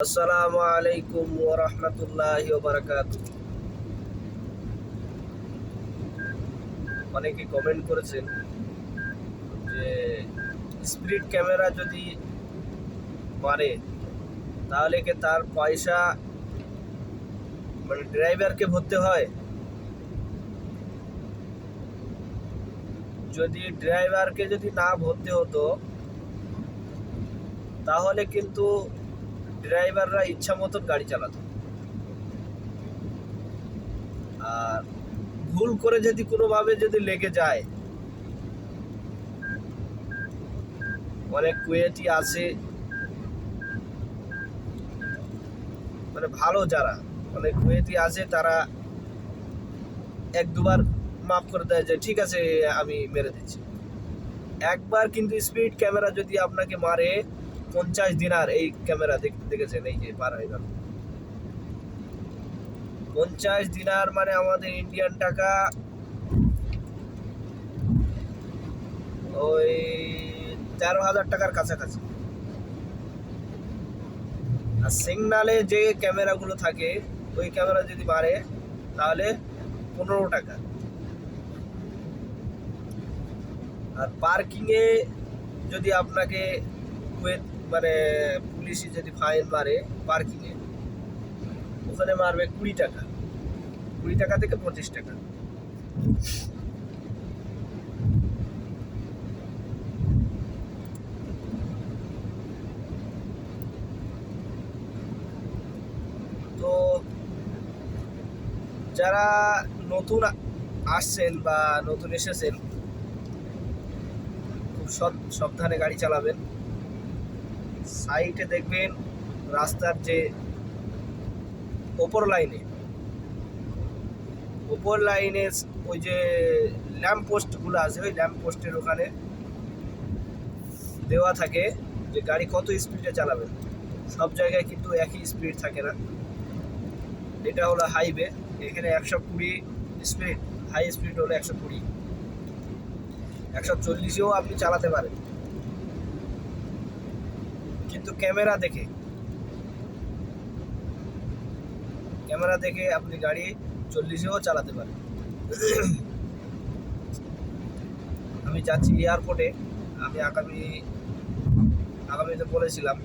আসসালামু আলাইকুম ওয়া রাহমাতুল্লাহি ওয়া অনেকে কমেন্ট করেছেন যে স্পিড ক্যামেরা যদি মারে তাহলে কি তার পয়সা মানে ড্রাইভারকে ভরতে হয়? যদি ড্রাইভারকে যদি না ভরতে হতো, তাহলে কিন্তু ড্রাইভাররা ইচ্ছা মতন গাড়ি চালাতো। আর ভুল করে যদি কোনোভাবে যদি লেগে যায়, অনেক কুয়েটি আছে। মানে ভালো যারা, অনেক কুয়েতি আছে, তারা এক দুবার মাফ করে দেয় যে, ঠিক আছে, আমি মেরে দিচ্ছি। একবার কিন্তু স্পিড ক্যামেরা যদি আপনাকে মারে পঞ্চাশ দিনার এই ক্যামেরা দেখেছেন, এই যে পার হয়ে গেল। পঞ্চাশ দিনার মানে আমাদের ইন্ডিয়ান টাকা ওই তেরো হাজার টাকার কাছাকাছি। আর সিগনালে যে ক্যামেরাগুলো থাকে, ওই ক্যামেরা যদি মারে তাহলে পনেরো টাকা। আর পার্কিংয়ে যদি আপনাকে মানে পুলিশ যদি ফাইন মারে পার্কিংয়ে ওখানে মারবে কুড়ি টাকা। কুড়ি টাকা থেকে পঁচিশ টাকা। তো যারা নতুন আসছেন বা নতুন এসেছেন, খুব সাবধানে গাড়ি চালাবেন। সাইডে দেখবেন রাস্তার যে ওপর লাইনে ওপর লাইনে ওই যে ল্যাম্প পোস্টগুলো আছে, ওই ল্যাম্প পোস্টের ওখানে দেওয়া থাকে যে গাড়ি কত স্পিডে চালাবে। সব জায়গায় কিন্তু একই স্পিড থাকে না। এটা হলো হাইওয়ে, এখানে একশো কুড়ি স্পিড, হাই স্পিড হলো একশো কুড়ি। একশো চল্লিশেও আপনি চালাতে পারেন। কিন্তু ক্যামেরা দেখে। ক্যামেরা দেখে আপনি গাড়ি চল্লিশেও চালাতে পারেন। আমি যাচ্ছি এয়ারপোর্টে আমি আগামী, আগামীতে বলেছিলাম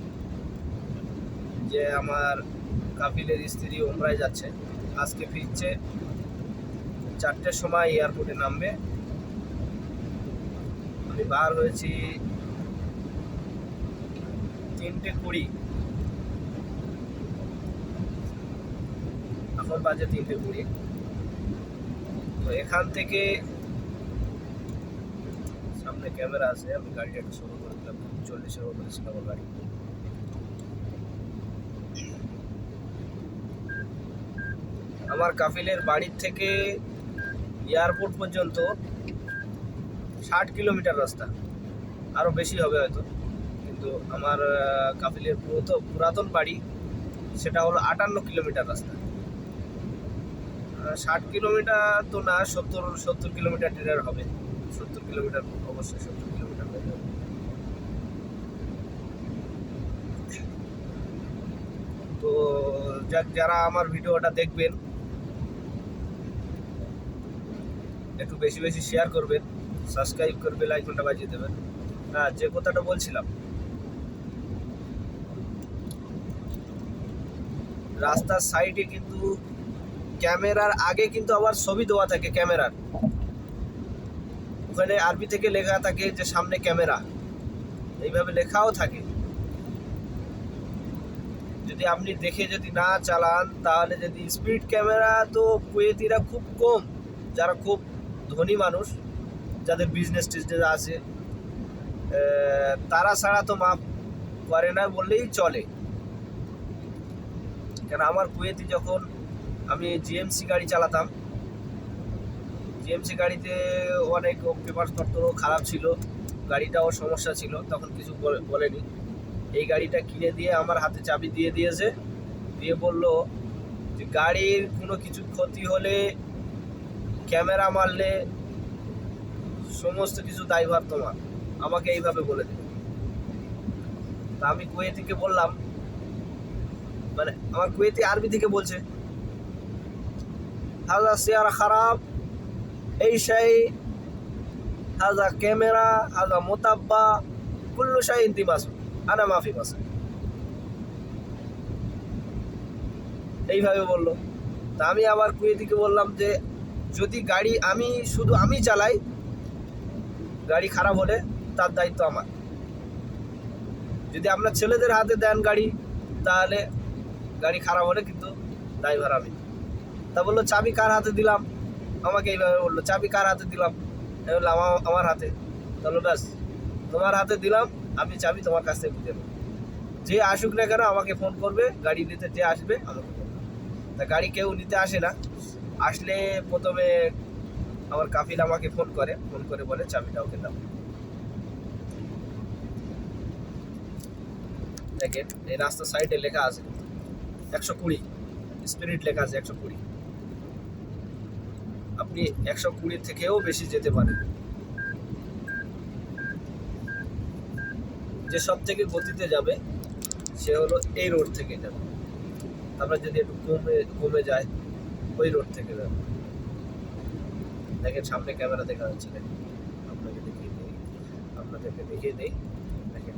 যে আমার কাপিলের স্ত্রী ওমরায় যাচ্ছে। আজকে ফিরছে চারটের সময় এয়ারপোর্টে নামবে। আমি বার হয়েছি তিনটে কুড়ি এখন বাজে তিনটে কুড়ি। তো এখান থেকে সামনে ক্যামেরা আছে, আমি গাড়িটা একটু শুরু করে দিলাম। চল্লিশের মতো ছিল গাড়ি। আমার কাফিলের বাড়ির থেকে এয়ারপোর্ট পর্যন্ত ষাট কিলোমিটার রাস্তা। আরও বেশি হবে হয়তো। কিন্তু আমার কাপিলের পুরাতন পুরাতন বাড়ি, সেটা হলো আটান্ন কিলোমিটার রাস্তা। ষাট কিলোমিটার তো না, সত্তর সত্তর কিলোমিটার ট্রেনের হবে। সত্তর কিলোমিটার, অবশ্যই সত্তর কিলোমিটার তো যাক, যারা আমার ভিডিওটা দেখবেন, একটু বেশি বেশি শেয়ার করবেন সাবস্ক্রাইব করবে লাইক ঘণ্টা বাজিয়ে দেবেন। হ্যাঁ যে কথাটা বলছিলাম রাস্তার সাইডে কিন্তু ক্যামেরার আগে কিন্তু আবার ছবি দেওয়া থাকে ক্যামেরার। ওখানে আরবি থেকে লেখা থাকে যে সামনে ক্যামেরা। এইভাবে লেখাও থাকে। যদি আপনি দেখে যদি না চালান, তাহলে যদি স্পিড ক্যামেরা, তো কুয়েতিরা খুব কম। যারা খুব ধনী মানুষ, যাদের বিজনেস টিজনেস আছে তারা ছাড়া তো মাপ করে না, বললেই চলে। কেন আমার কুয়েতি যখন আমি জিএমসি গাড়ি চালাতাম জিএমসি গাড়িতে অনেক পেপারপত্র খারাপ ছিল, গাড়িটাও সমস্যা ছিল, তখন কিছু বলে- বলেনি। এই গাড়িটা কিনে দিয়ে আমার হাতে চাবি দিয়ে দিয়েছে, দিয়ে বলল যে গাড়ির কোনো কিছু ক্ষতি হলে ক্যামেরা মারলে সমস্ত কিছু দায়ভার তোমার। আমাকে এইভাবে বলে দিল। তা আমি কুয়েতিকে বললাম মানে আমার কুয়েতি আরবি থেকে বলছে। হাজা চেয়ার খারাপ, এই শাই হাজা ক্যামেরা, হাজা মোতাব্বা, কুল্লু শাই ইন্তি মাসু, আনা মাফি মাসু। এইভাবে বলল। তা আমি আবার কুয়েতিকে বললাম যে, যদি গাড়ি আমি শুধু আমি চালাই, গাড়ি খারাপ হলে তার দায়িত্ব আমার। যদি আপনার ছেলেদের হাতে দেন গাড়ি, তাহলে গাড়ি খারাপ হলে কিন্তু ড্রাইভার আমি। তা বলল, চাবি কার হাতে দিলাম? আমাকে এইভাবে বলল, চাবি কার হাতে দিলাম? বললাম আমার হাতে। তাহলে ব্যাস, তোমার হাতে দিলাম, আমি চাবি তোমার কাছ থেকে নেব। যে আসুক না কেন আমাকে ফোন করবে, গাড়ি নিতে যে আসবে, আমাকে তা গাড়ি কেউ নিতে আসে না। আসলে প্রথমে আমার কাফিল আমাকে ফোন করে ফোন করে বলে, চাবিটা ওকে দাও। দেখেন, এই রাস্তার সাইডে লেখা আছে। একশো কুড়ি। স্পিরিট লেখা আছে একশো কুড়ি। আপনি একশো কুড়ি থেকেও বেশি যেতে পারেন। যে সব থেকে গতিতে যাবে, সে হলো এই রোড থেকে যাবে। তারপর যদি একটু কমে কমে যায় ওই রোড থেকে যাবে। দেখেন, সামনে ক্যামেরা দেখা যাচ্ছে আপনাকে দেখিয়ে দিই, আপনাদেরকে দেখিয়ে দিই। দেখেন।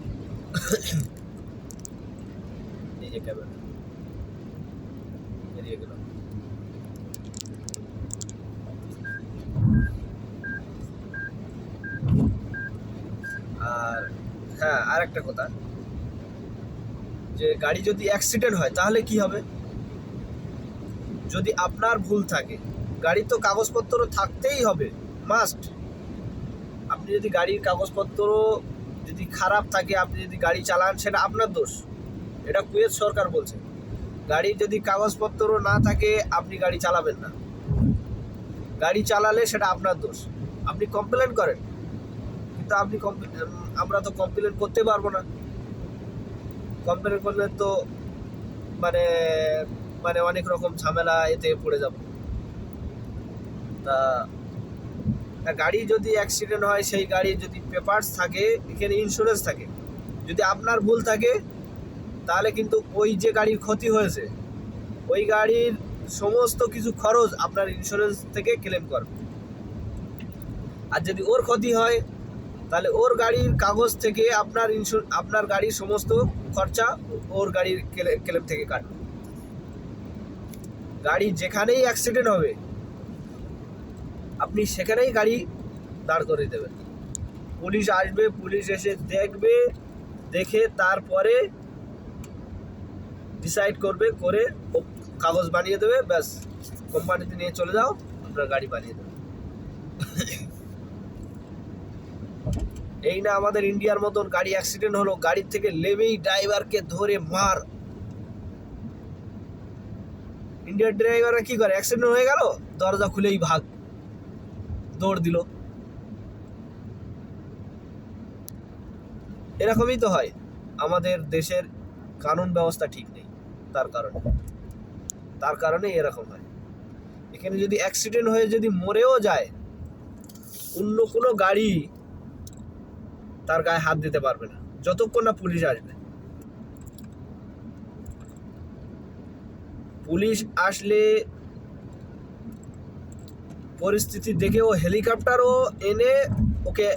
এই যে ক্যামেরা। গেলাম আর হ্যাঁ আর একটা কথা। যে গাড়ি যদি অ্যাক্সিডেন্ট হয়, তাহলে কি হবে? যদি আপনার ভুল থাকে গাড়ির তো কাগজপত্র থাকতেই হবে মাস্ট আপনি যদি গাড়ির কাগজপত্র যদি খারাপ থাকে, আপনি যদি গাড়ি চালান, সেটা আপনার দোষ। এটা কুয়েত সরকার বলছে। গাড়ির যদি কাগজপত্র না থাকে, আপনি গাড়ি চালাবেন না। গাড়ি চালালে সেটা আপনার দোষ। আপনি কমপ্লেন করেন। কিন্তু আপনি আমরা তো কমপ্লেন করতে পারব না। কমপ্লেন করলে তো মানে মানে অনেক রকম ঝামেলা এতে পড়ে যাব। তা গাড়ি যদি অ্যাক্সিডেন্ট হয়, সেই গাড়ির যদি পেপারস থাকে এখানে ইন্স্যুরেন্স থাকে। যদি আপনার ভুল থাকে তাহলে কিন্তু ওই যে গাড়ির ক্ষতি হয়েছে, ওই গাড়ির সমস্ত কিছু খরচ আপনার ইন্স্যুরেন্স থেকে ক্লেম করবে। আর যদি ওর ক্ষতি হয়, তাহলে ওর গাড়ির কাগজ থেকে আপনার ইন্স্যুর আপনার গাড়ির সমস্ত খরচা ওর গাড়ির ক্লেম থেকে কাটবে। গাড়ি যেখানেই অ্যাক্সিডেন্ট হবে, আপনি সেখানেই গাড়ি দাঁড় করে দেবেন। পুলিশ আসবে, পুলিশ এসে দেখবে, দেখে তারপরে ডিসাইড করবে, করে কাগজ বানিয়ে দেবে, ব্যাস কোম্পানিতে নিয়ে চলে যাও আপনার গাড়ি বানিয়ে দেবে। এই না আমাদের ইন্ডিয়ার মতন গাড়ি অ্যাক্সিডেন্ট হলো গাড়ির থেকে লেবেই ড্রাইভারকে ধরে মার। ইন্ডিয়ার ড্রাইভাররা কি করে? অ্যাক্সিডেন্ট হয়ে গেল, দরজা খুলেই ভাগ, দৌড় দিল। এরকমই তো হয়। আমাদের দেশের কানুন ব্যবস্থা ঠিক নেই। তার কারণে। তার কারণে এরকম হয়। এখানে যদি অ্যাক্সিডেন্ট হয়ে যদি মরেও যায়, অন্য কোনো গাড়ি তার গায়ে হাত দিতে পারবে না। যতক্ষণ না পুলিশ আসবে। পুলিশ আসলে পরিস্থিতি দেখে ও হেলিকপ্টারও এনে ওকে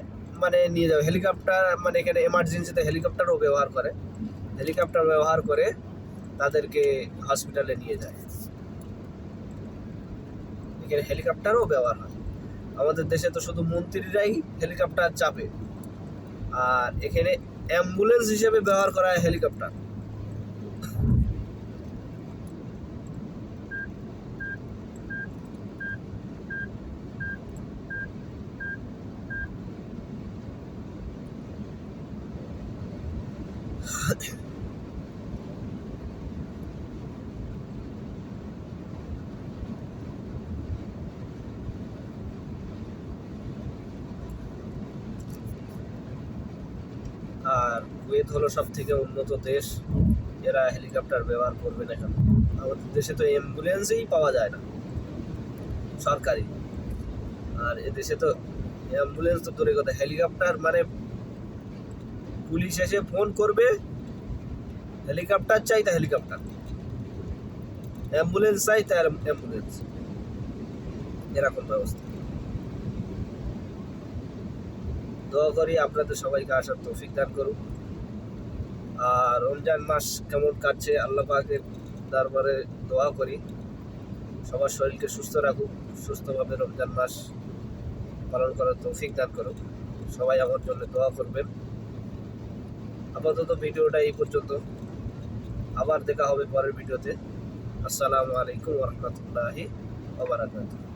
মানে নিয়ে যাবে। হেলিকপ্টার মানে এখানে এমার্জেন্সিতে হেলিকপ্টারও ব্যবহার করে। হেলিকপ্টার ব্যবহার করে তাদেরকে হসপিটালে নিয়ে যায়। এখানে হেলিকপ্টারও ব্যবহার হয়। আমাদের দেশে তো শুধু মন্ত্রীরাই হেলিকপ্টার চাপে। আর এখানে অ্যাম্বুলেন্স হিসেবে ব্যবহার করা হয় হেলিকপ্টার আর কুয়েত হলো সব থেকে উন্নত দেশ। এরা হেলিকপ্টার ব্যবহার করবে না কেন? আমাদের দেশে তো অ্যাম্বুলেন্সই পাওয়া যায় না। সরকারি। আর এদেশে তো অ্যাম্বুলেন্স তো দূরে কথা। হেলিকপ্টার মানে পুলিশ এসে ফোন করবে, হেলিকপ্টার চাই তা হেলিকপ্টার। অ্যাম্বুলেন্স চাই তার অ্যাম্বুলেন্স। এরকম ব্যবস্থা। দোয়া করি আপনাদের সবাইকে আসার তৌফিক দান করুন রমজান মাস কেমন কাটছে, আল্লাহ পাকের দরবারে দোয়া করি। সবার শরীরকে সুস্থ রাখুক, সুস্থভাবে রমজান মাস পালন করার তৌফিক দান করুক। সবাই আমার জন্য দোয়া করবেন। আপাতত ভিডিওটা এই পর্যন্ত। আবার দেখা হবে পরের ভিডিওতে। আসসালামু আলাইকুম রহমতুল্লাহি ওবরাকাতুহ